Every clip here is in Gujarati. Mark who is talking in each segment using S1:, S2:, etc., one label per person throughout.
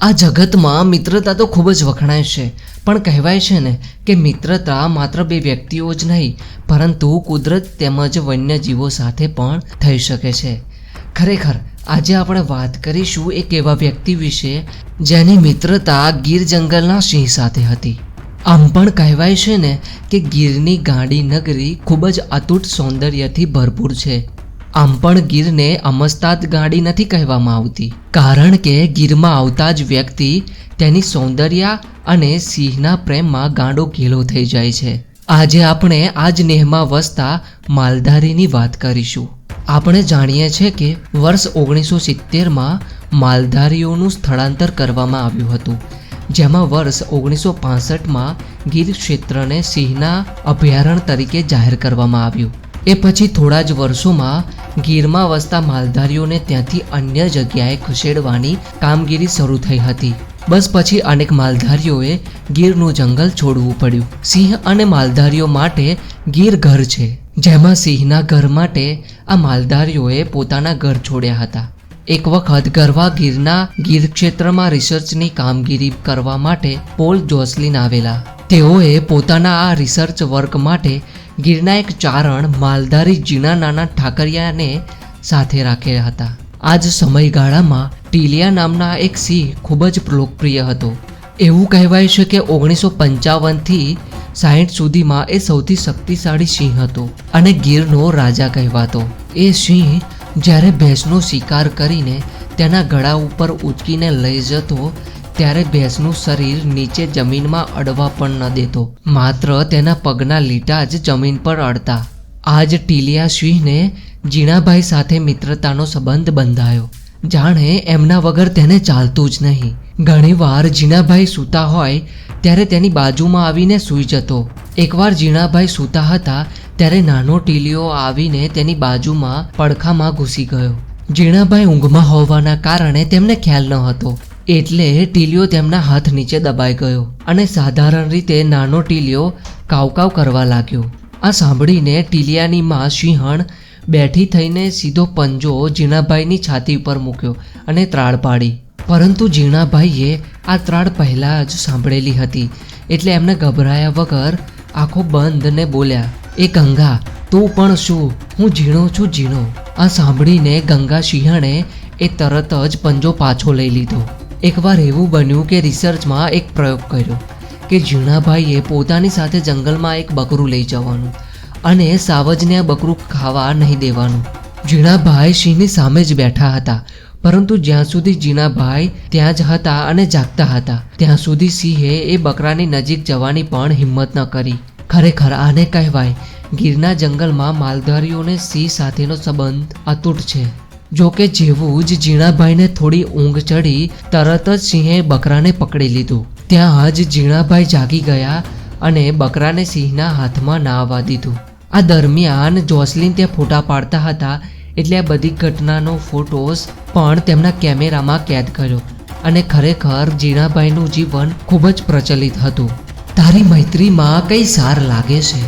S1: આ જગતમાં મિત્રતા તો ખૂબ જ વખણાય છે. પણ કહેવાય છે ને કે મિત્રતા માત્ર બે વ્યક્તિઓ જ નહીં, પરંતુ કુદરત તેમજ વન્યજીવો સાથે પણ થઈ શકે છે. ખરેખર, આજે આપણે વાત કરીશું એક એવા વ્યક્તિ વિશે જેની મિત્રતા ગીર જંગલના સિંહ સાથે હતી. આમ પણ કહેવાય છે ને કે ગીરની ગાડી નગરી ખૂબ જ અતૂટ સૌંદર્યથી ભરપૂર છે. આમ પણ ગીરને અમસ્તાદ ગાડી નથી કહેવામાં આવતી, કારણ કે ગીરમાં આવતા જ વ્યક્તિ તેની સૌંદર્ય અને સિંહના પ્રેમમાં ગાંડો ઘેલો થઈ જાય છે. આજે આપણે આ જ નેહમાં વસતા માલધારીની વાત કરીશું. આપણે જાણીએ છીએ કે વર્ષ ઓગણીસો સિત્તેરમાં માલધારીઓનું સ્થળાંતર કરવામાં આવ્યું હતું, જેમાં વર્ષ ઓગણીસો પાસઠમાં ગીર ક્ષેત્રને સિંહના અભયારણ્ય તરીકે જાહેર કરવામાં આવ્યું. એ પછી થોડા જ વર્ષોમાં ગીરમાં વસતા માલધારીઓને ત્યાંથી અન્ય જગ્યાએ ખસેડવાની કામગીરી શરૂ થઈ હતી. બસ પછી અનેક માલધારીઓએ ગીરનું જંગલ છોડવું પડ્યું. સિંહ અને માલધારીઓ માટે ગીર ઘર છે, જેમાં સિંહના ઘર માટે આ માલધારીઓએ પોતાના ઘર છોડ્યા હતા. એક વખત ગરવા ગીરના ગીર ક્ષેત્રમાં રિસર્ચની કામગીરી કરવા માટે પોલ જોસલિન આવેલા. તેઓએ પોતાના આ રિસર્ચ વર્ક માટે ગીરના એક ચારણ માલધારી જીના નાના ઠાકરિયાને સાથે રાખ્યા હતા. આ જ સમયગાળામાં ટીલિયા નામના એક સિંહ ખૂબ જ લોકપ્રિય હતો. એવું કહેવાય છે કે ઓગણીસો પંચાવનથી સાહીઠ સુધીમાં એ સૌથી શક્તિશાળી સિંહ હતો અને ગીરનો રાજા કહેવાતો. એ સિંહ જ્યારે ભેંસનો શિકાર કરીને તેના ગળા ઉપર ઉચકીને લઈ જતો ત્યારે ભેંસનું શરીર નીચે જમીનમાં અડવા પણ ન દેતો. માત્ર તેના પગના લીટા જ જમીન પર અડતા. આ જ ટીલિયા સિંહને જીણાભાઈ સાથે મિત્રતાનો સંબંધ બંધાયો. જાણે એમના વગર તેને ચાલતું જ નહીં. ઘણીવાર જીણાભાઈ સૂતા હોય ત્યારે તેની બાજુમાં આવીને સૂઈ જતો. એકવાર જીણાભાઈ સૂતા હતા ત્યારે નાનો ટીલિયો આવીને તેની બાજુમાં પડખામાં ઘૂસી ગયો. જીણાભાઈ ઊંઘમાં હોવાના કારણે તેમને ખ્યાલ ન હતો એટલે ટીલિયો તેમના હાથ નીચે દબાઈ ગયો અને સાધારણ રીતે નાનો ટીલિયો કાવકાવ કરવા લાગ્યો. આ સાંભળીને ટીલિયાની માં સિંહણ બેઠી થઈને સીધો પંજો જીણાભાઈની છાતી ઉપર મૂક્યો અને ત્રાળ પાડી. પરંતુ ઝીણાભાઈએ આ ત્રાળ પહેલાં જ સાંભળેલી હતી, એટલે એમને ગભરાયા વગર આંખો બંધ ને બોલ્યા, એ ગંગા, તું પણ શું? હું ઝીણો છું ઝીણો. આ સાંભળીને ગંગા સિંહણે એ તરત જ પંજો પાછો લઈ લીધો. એકવાર એવું બન્યું કે રિસર્ચમાં એક પ્રયોગ કર્યો કે ઝીણાભાઈએ પોતાની સાથે જંગલમાં એક બકરું લઈ જવાનું અને સાવજને આ બકરું ખાવા નહીં દેવાનું. ઝીણાભાઈ સિંહની સામે જ બેઠા હતા, પરંતુ જ્યાં સુધી જીણાભાઈ ત્યાં જ હતા અને જાગતા હતા, ત્યાં સુધી સિંહે એ બકરાની નજીક જવાની પણ હિંમત ન કરી. ખરેખર આને કહેવાય, ગીરના જંગલમાં માલધારીઓને સિંહ સાથેનો સંબંધ અતૂટ છે. જો કે જેવું જ જીણાભાઈને થોડી ઊંઘ ચડી, તરત જ સિંહે બકરાને પકડી લીધું. ત્યાં જ જીણાભાઈ જાગી ગયા અને બકરાને સિંહના હાથમાં નાહવા દીધું. આ દરમિયાન જોસલિન ત્યાં ફોટા પાડતા હતા, એટલે આ બધી ઘટનાનો ફોટોસ પણ તેમના કેમેરામાં કેદ કર્યો અને ખરેખર જીણાભાઈનું જીવન ખૂબ જ પ્રચલિત હતું. તારી મૈત્રીમાં કઈ સાર લાગે છે?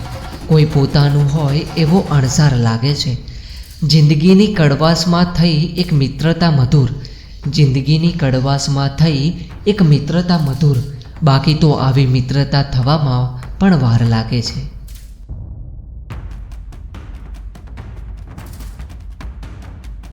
S1: કોઈ પોતાનું હોય એવો અણસાર લાગે છે. જિંદગીની કડવાશમાં થઈ એક મિત્રતા મધુર. જિંદગીની કડવાશમાં થઈ એક મિત્રતા મધુર. બાકી તો આવી મિત્રતા થવામાં પણ વાર લાગે છે.